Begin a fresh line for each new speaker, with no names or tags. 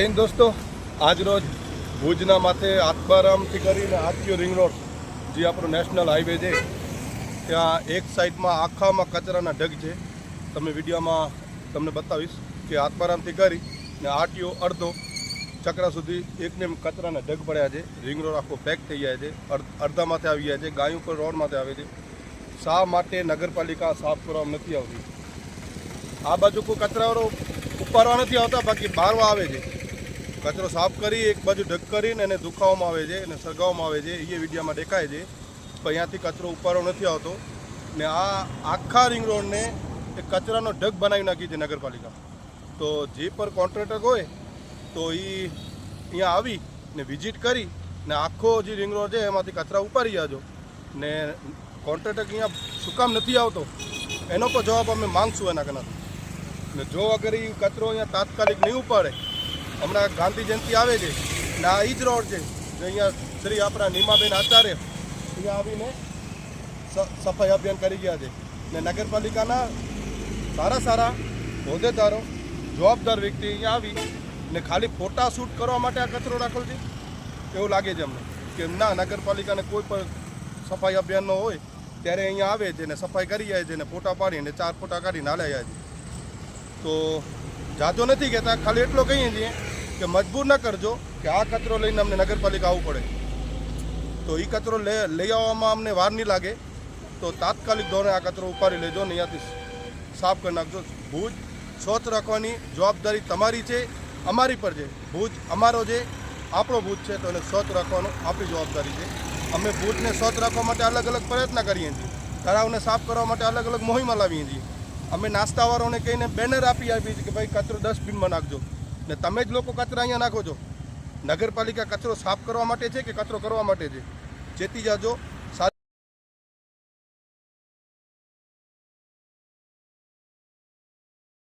હિન્દ દોસ્તો. આજરોજ ભુજના માથે આત્મારામથી કરીને આત્યો રિંગ રોડ જે આપણો નેશનલ હાઈવે છે, ત્યાં એક સાઈડમાં આખામાં કચરાના ઢગ છે. તમે વિડીયોમાં તમને બતાવીશ કે આત્મારામથી કરી ને આટીઓ અડધો ચકરા સુધી એકને કચરાના ઢગ પડ્યા છે. રિંગ રોડ આખો પેક થઈ જાય છે. અડ- અડધા માથે આવી ગયા છે. ગાયો પર રોડ માથે આવે છે. શા માટે નગરપાલિકા સાફ કરવામાં નથી આવતી? આ બાજુ કોઈ કચરાવાળો ઉપાડવા નથી આવતા? બાકી બહારવા આવે છે. કચરો સાફ કરી, એક બાજુ ઢગ કરીને એને દુખાવામાં આવે છે અને સળગાવવામાં આવે છે. એ વિડીયામાં દેખાય છે. પણ અહીંયાથી કચરો ઉપાડો નથી આવતો. ને આ આખા રિંગ રોડને એક કચરાનો ઢગ બનાવી નાખી છે નગરપાલિકા. તો જે પર કોન્ટ્રાક્ટર હોય, તો એ અહીંયા આવી ને વિઝિટ કરી ને આખો જે રિંગ રોડ છે એમાંથી કચરા ઉપાડી જાજો ને કોન્ટ્રાક્ટર અહીંયા શું નથી આવતો, એનો પણ જવાબ અમે માંગશું એના કનાથી. ને જો અગર એ કચરો અહીંયા તાત્કાલિક નહીં ઉપાડે હમણાં ગાંધી જયંતિ આવે છે ને આ ઈજ રોડ છે. જે અહીંયા શ્રી આપણા નીમાબેન આચાર્ય અહીંયા આવીને સફાઈ અભિયાન કરી ગયા છે. ને નગરપાલિકાના સારા સારા હોદ્દેદારો, જવાબદાર વ્યક્તિ અહીંયા આવી ને ખાલી ફોટા શૂટ કરવા માટે આ કચરો રાખેલો છે. એવું લાગે છે અમને કે ના, નગરપાલિકાને કોઈ પણ સફાઈ અભિયાનનો હોય, ત્યારે અહીંયા આવે છે ને સફાઈ કરી જાય છે ને ફોટા પાડીને, ચાર ફોટા કાઢીને હાલ્યા જાય છે. તો જાજો નથી કહેતા, ખાલી એટલો કહીએ છીએ કે મજબૂર ન કરજો કે આ કચરો લઈને અમને નગરપાલિકા આવવું પડે. તો એ કચરો લઈ આવવામાં અમને વાર નહીં લાગે. તો તાત્કાલિક ધોરણે આ કચરો ઉપાડી લેજો ને અહીંયાથી સાફ કરી નાખજો. ભુજ સ્વચ્છ રાખવાની જવાબદારી તમારી છે, અમારી પર છે. ભુજ અમારો છે, આપણો ભુજ છે, તો એને સ્વચ્છ રાખવાનો આપણી જવાબદારી છે. અમે ભુજને સ્વચ્છ રાખવા માટે અલગ અલગ પ્રયત્ન કરીએ છીએ. તળાવને સાફ કરવા માટે અલગ અલગ મોહિમા લાવીએ છીએ. અમે નાસ્તાવાળાઓને કહીને બેનર આપી આપીએ છીએ કે ભાઈ કચરો ડસ્ટબિનમાં નાખજો. ને તમે જ લોકો કચરા અહીંયા નાખો છો. નગરપાલિકા કચરો સાફ કરવા માટે છે કે કચરો કરવા માટે છે? ચેતી જાજો.